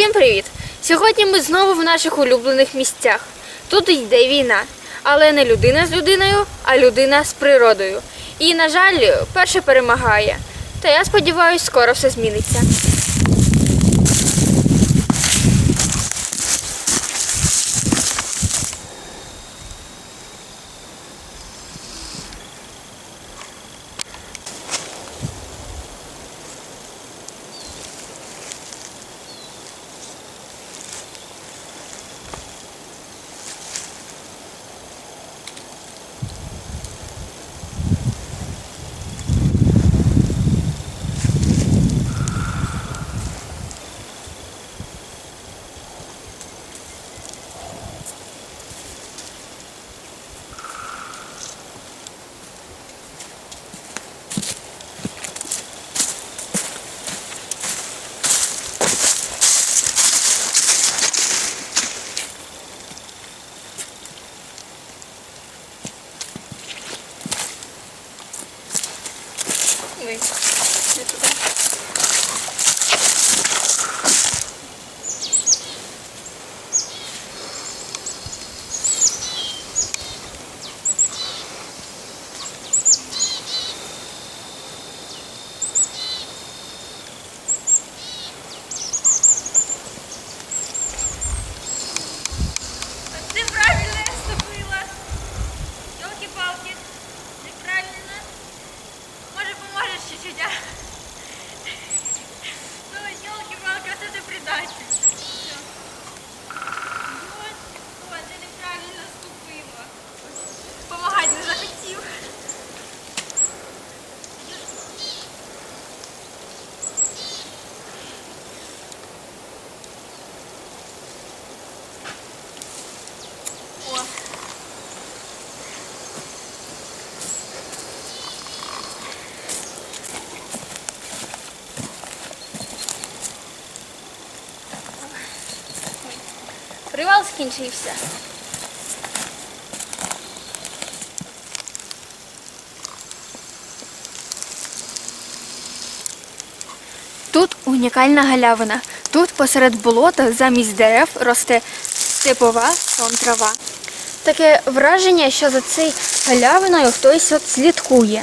Всім привіт! Сьогодні ми знову в наших улюблених місцях. Тут йде війна, але не людина з людиною, а людина з природою. І, на жаль, перше перемагає. Та я сподіваюся, скоро все зміниться. 没事，Привал скінчився. Тут унікальна галявина. Тут посеред болота замість дерев росте степова сон трава. Таке враження, що за цією галявиною хтось от слідкує.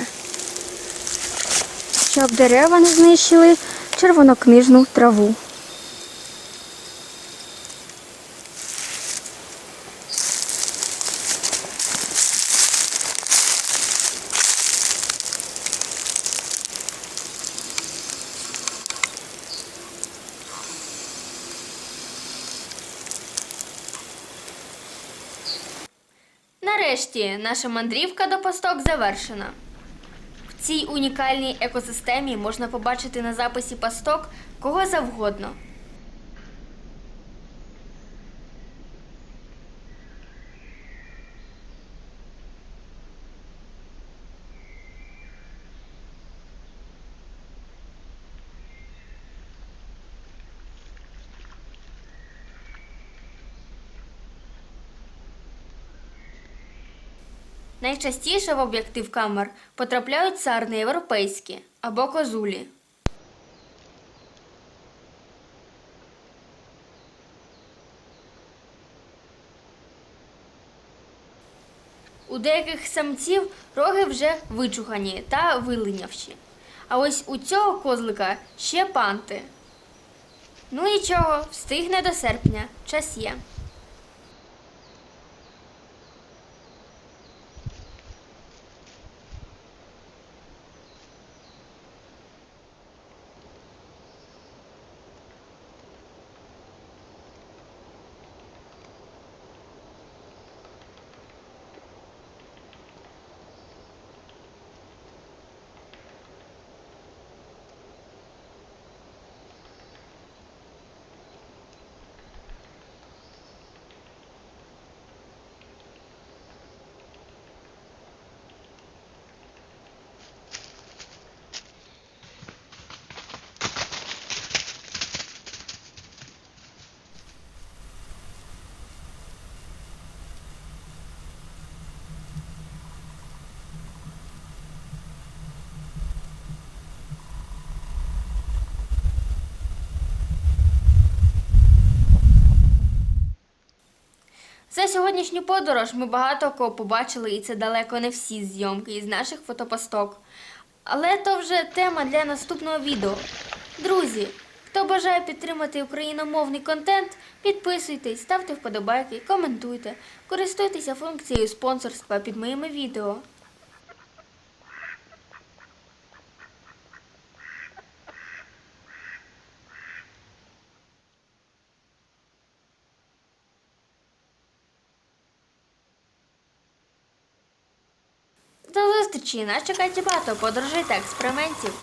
Щоб дерева не знищили червонокнижну траву. Нарешті наша мандрівка до пасток завершена. В цій унікальній екосистемі можна побачити на записі пасток кого завгодно. Найчастіше в об'єктив камер потрапляють сарни європейські або козулі. У деяких самців роги вже вичухані та вилинявші. А ось у цього козлика ще панти. Ну нічого, встигне до серпня, час є. Сьогоднішню подорож ми багато кого побачили, і це далеко не всі зйомки із наших фотопосток. Але то вже тема для наступного відео. Друзі, хто бажає підтримати україномовний контент, підписуйтесь, ставте вподобайки, коментуйте, користуйтеся функцією спонсорства під моїми відео. До зустрічі! Нас чекає багато подорожей та експериментів.